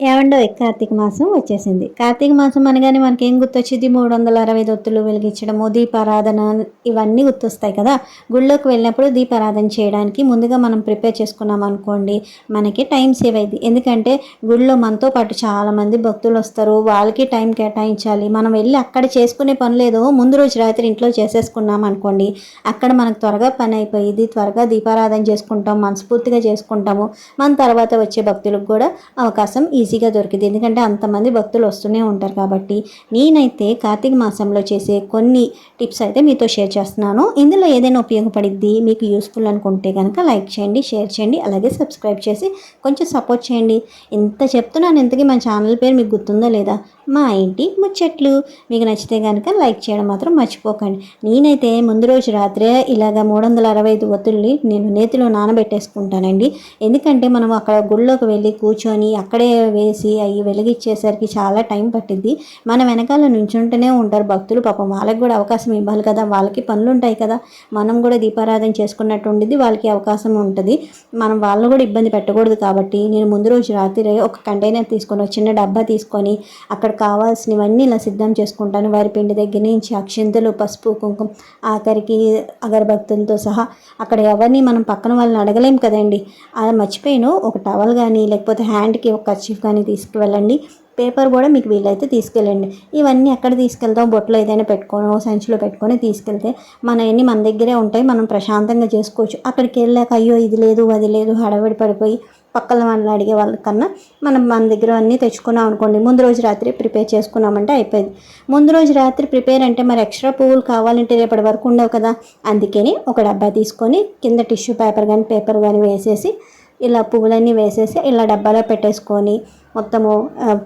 ఏమండో కార్తీక మాసం వచ్చేసింది. కార్తీక మాసం అనగానే మనకి ఏం గుర్తొచ్చింది? మూడు వందల అరవై దొత్తులు వెలిగించడము దీపారాధన ఇవన్నీ గుర్తొస్తాయి కదా? గుళ్ళోకి వెళ్ళినప్పుడు దీపారాధన చేయడానికి ముందుగా మనం ప్రిపేర్ చేసుకున్నాం అనుకోండి మనకి టైం సేవ్ అయింది ఎందుకంటే గుళ్ళో మనతో పాటు చాలామంది భక్తులు వస్తారు వాళ్ళకి టైం కేటాయించాలి. మనం వెళ్ళి అక్కడ చేసుకునే పని లేదో ముందు రోజు రాత్రి ఇంట్లో చేసేసుకున్నాం అనుకోండి అక్కడ మనకు త్వరగా పని అయిపోయింది త్వరగా దీపారాధన చేసుకుంటాం మనస్ఫూర్తిగా చేసుకుంటాము. మన తర్వాత వచ్చే భక్తులకు కూడా అవకాశం ఈజీగా దొరికింది. ఎందుకంటే అంతమంది భక్తులు వస్తూనే ఉంటారు కాబట్టి నేనైతే కార్తీక మాసంలో చేసే కొన్ని టిప్స్ అయితే మీతో షేర్ చేస్తున్నాను. ఇందులో ఏదైనా ఉపయోగపడిద్ది మీకు యూస్ఫుల్ అనుకుంటే కనుక లైక్ చేయండి షేర్ చేయండి అలాగే సబ్స్క్రైబ్ చేసి కొంచెం సపోర్ట్ చేయండి. ఇంత చెప్తున్నాను ఇంతకీ మన ఛానల్ పేరు మీకు గుర్తుందో లేదా? మా ఇంటి ముచ్చట్లు. మీకు నచ్చితే కనుక లైక్ చేయడం మాత్రం మర్చిపోకండి. నేనైతే ముందు రోజు రాత్రే ఇలాగ మూడు వందల అరవై ఐదు ఒత్తుల్ని నేను నేతిలో నానబెట్టేసుకుంటానండి. ఎందుకంటే మనం అక్కడ గుళ్ళోకి వెళ్ళి కూర్చొని అక్కడే వేసి అవి వెలిగిచ్చేసరికి చాలా టైం పట్టింది మన వెనకాల నుంచుంటూనే ఉంటారు భక్తులు. పాపం వాళ్ళకి కూడా అవకాశం ఇవ్వాలి కదా. వాళ్ళకి పనులు ఉంటాయి కదా. మనం కూడా దీపారాధన చేసుకున్నట్టు ఉండిద్ది. వాళ్ళకి అవకాశం ఉంటుంది. మనం వాళ్ళు కూడా ఇబ్బంది పెట్టకూడదు కాబట్టి నేను ముందు రోజు రాత్రి ఒక కంటైనర్ తీసుకొని ఒక చిన్న డబ్బా తీసుకొని అక్కడ కావాల్సినవన్నీ ఇలా సిద్ధం చేసుకుంటాను. వారి పిండి దగ్గర నుంచి అక్షింతలు పసుపు కుంకుమ ఆఖరికి అగరబత్తులతో సహా అక్కడ ఎవరిని మనం పక్కన వాళ్ళని అడగలేం కదండి. అది మర్చిపోయాను. ఒక టవల్ కానీ లేకపోతే హ్యాండ్కి ఒక కర్చీఫ్ కానీ తీసుకువెళ్ళండి. పేపర్ కూడా మీకు వీలైతే తీసుకెళ్ళండి. ఇవన్నీ ఎక్కడ తీసుకెళ్తాం? బొట్లో ఏదైనా పెట్టుకొని సంచిలో పెట్టుకొని తీసుకెళ్తే మన అన్ని మన దగ్గరే ఉంటాయి. మనం ప్రశాంతంగా చేసుకోవచ్చు. అక్కడికి వెళ్ళాక అయ్యో ఇది లేదు అది లేదు హడబడి పడిపోయి పక్కన వాళ్ళు అడిగే వాళ్ళకన్నా మనం మన దగ్గర అన్నీ తెచ్చుకున్నాం అనుకోండి. ముందు రోజు రాత్రి ప్రిపేర్ చేసుకున్నామంటే అయిపోయింది. ముందు రోజు రాత్రి ప్రిపేర్ అంటే మరి ఎక్స్ట్రా పువ్వులు కావాలంటే రేపటి వరకు ఉండవు కదా. అందుకని ఒక డబ్బా తీసుకొని కింద టిష్యూ పేపర్ కానీ పేపర్ కానీ వేసేసి ఇలా పువ్వులన్నీ వేసేసి ఇలా డబ్బాలో పెట్టేసుకొని మొత్తము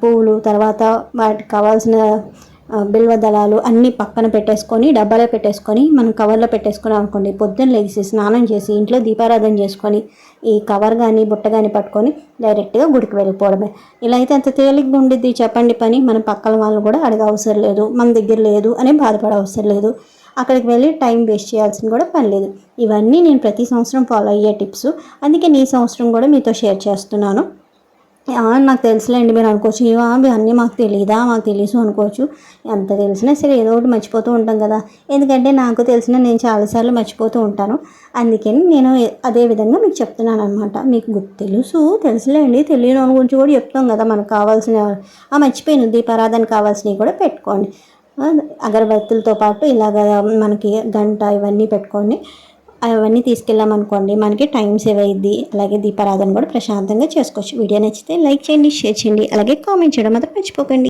పువ్వులు తర్వాత వాటికి కావాల్సిన బిల్వ దళాలు అన్నీ పక్కన పెట్టేసుకొని డబ్బాలో పెట్టేసుకొని మనం కవర్లో పెట్టేసుకున్నాం అనుకోండి పొద్దున్న లేచి స్నానం చేసి ఇంట్లో దీపారాధన చేసుకొని ఈ కవర్ కానీ బుట్ట కానీ పట్టుకొని డైరెక్ట్గా గుడికి వెళ్ళిపోవడమే. ఇలా అయితే అంత తేలిగ్గా ఉండిద్ది చెప్పండి పని మన పక్కన వాళ్ళని కూడా అడగ అవసరం లేదు మన దగ్గర లేదు అని బాధపడ అవసరం లేదు. అక్కడికి వెళ్ళి టైం వేస్ట్ చేయాల్సిన కూడా పని లేదు. ఇవన్నీ నేను ప్రతి సంవత్సరం ఫాలో అయ్యే టిప్స్. అందుకే నీ సంవత్సరం కూడా మీతో షేర్ చేస్తున్నాను. నాకు తెలుసులేండి మీరు అనుకోవచ్చు ఇవా అన్నీ మాకు తెలియదా మాకు తెలుసు అనుకోవచ్చు. ఎంత తెలిసినా సరే ఏదో ఒకటి మర్చిపోతూ ఉంటాం కదా. ఎందుకంటే నాకు తెలిసిన నేను చాలాసార్లు మర్చిపోతూ ఉంటాను. అందుకని నేను అదే విధంగా మీకు చెప్తున్నాను అనమాట మీకు గుర్తు తెలుసు తెలుసులేండి. తెలియని గురించి కూడా చెప్తాం కదా. మనకు కావాల్సిన ఆ మర్చిపోయిన దీపారాధన కావాల్సినవి కూడా పెట్టుకోండి. అగరబత్తులతో పాటు ఇలాగ మనకి గంట ఇవన్నీ పెట్టుకొని అవన్నీ తీసుకెళ్ళామనుకోండి మనకి టైం సేవ్ అయ్యిద్ది అలాగే దీపారాధన కూడా ప్రశాంతంగా చేసుకోవచ్చు. వీడియో నచ్చితే లైక్ చేయండి షేర్ చేయండి అలాగే కామెంట్ చేయడం మాత్రం మర్చిపోకండి.